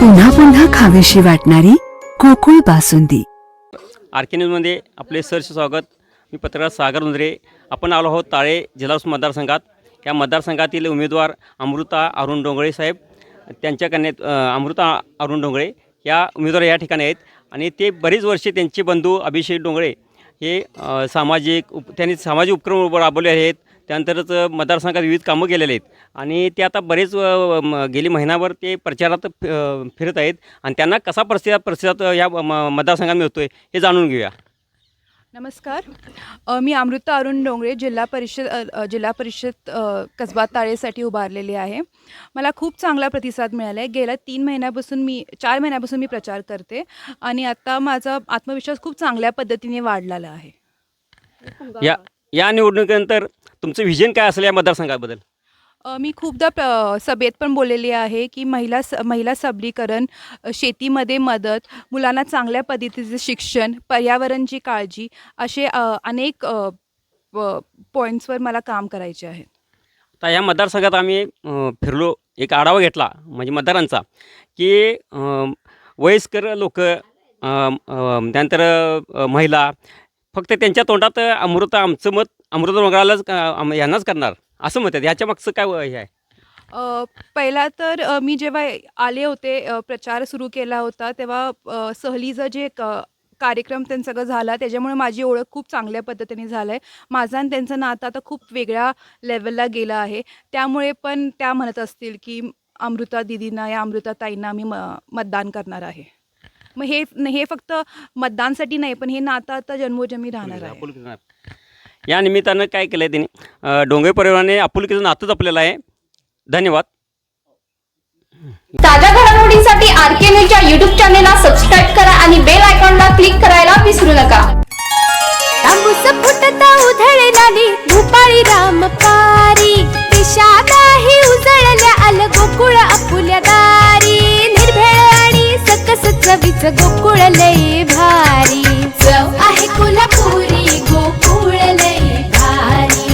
पुन्हा पुन्हा खावीशी वाटणारी कोकुळ बासुंदी. आर के न्यूजमध्ये आपले सरचे स्वागत. मी पत्रकार सागर उंदरे. आपण आलो आहोत ताळे जिल्हा मतदारसंघात. या मतदारसंघातील उमेदवार अमृता अरुण डोंगळे साहेब. त्यांच्या कन्यात अमृता अरुण डोंगळे या उमेदवार या ठिकाणी आहेत. आणि ते बरीच वर्षे त्यांचे बंधू अभिषेक डोंगळे हे सामाजिक उप त्यांनी सामाजिक उपक्रम राबवले आहेत. त्यानंतरच मतदारसंघात विविध कामं केलेले आहेत. आणि ते आता बरेच गेली महिनाभर ते प्रचारात फिरत आहेत. आणि त्यांना कसा प्रतिसाद प्रतिसाद या म- मतदारसंघात मिळतोय हे जाणून घेऊया. नमस्कार. मी अमृता अरुण डोंगरे जिल्हा परिषद जिल्हा परिषद कसबा ताळेसाठी उभारलेली आहे. मला खूप चांगला प्रतिसाद मिळाला आहे गेल्या तीन महिन्यापासून मी चार महिन्यापासून मी प्रचार करते आणि आता माझा आत्मविश्वास खूप चांगल्या पद्धतीने वाढलेला आहे. या या निवडणुकीनंतर तुमचं व्हिजन काय असेल या मतदारसंघाबद्दल? मी खूपदा सभेत पण बोललेली आहे की महिला स महिला सबलीकरण शेतीमध्ये मदत मुलांना चांगल्या पद्धतीचे शिक्षण पर्यावरणची काळजी असे अनेक पॉईंट्सवर मला काम करायचे आहे. आता या मतदारसंघात आम्ही फिरलो एक आढावा घेतला म्हणजे मतदारांचा की वयस्कर लोक त्यानंतर महिला फक्त त्यांच्या तोंडात अमृत आमचं मत अमृत आम- यांनाच करणार? असं मत आहे ह्याच्या मागचं काय हे आहे? पहिला तर मी जेव्हा आले होते प्रचार सुरू केला होता तेव्हा सहलीचं जे कार्यक्रम त्यांचं सगळं झाला त्याच्यामुळे माझी ओळख खूप चांगल्या पद्धतीने झालं आहे माझं आणि त्यांचं नातं आता खूप वेगळ्या लेवलला गेलं आहे. त्यामुळे पण त्या म्हणत असतील की अमृता दिदींना या अमृता ताईंना आम्ही म मतदान करणार आहे. मग हे हे फक्त मतदानसाठी नाही पण हे नातं आता जन्मोजन्मी राहणार आहे. या निमित्तानं काय केलं आहे त्यांनी डोंगरे परिवाराने आपुलकीचं नातं जपलेलं आहे. धन्यवाद. ताज्या घडामोडींसाठी आर के न्यूजच्या युट्यूब चॅनेलला सबस्क्राईब करा आणि बेल आयकॉनला क्लिक करायला विसरू नका. तांबूस फुटता उधळणारी भूपाळी रामपारी. दिशा नाही उजळल्या आल गोकुळ आपुल्या दारी. निर्भेळ आणि सकस चवीच गोकुळ लय भारी.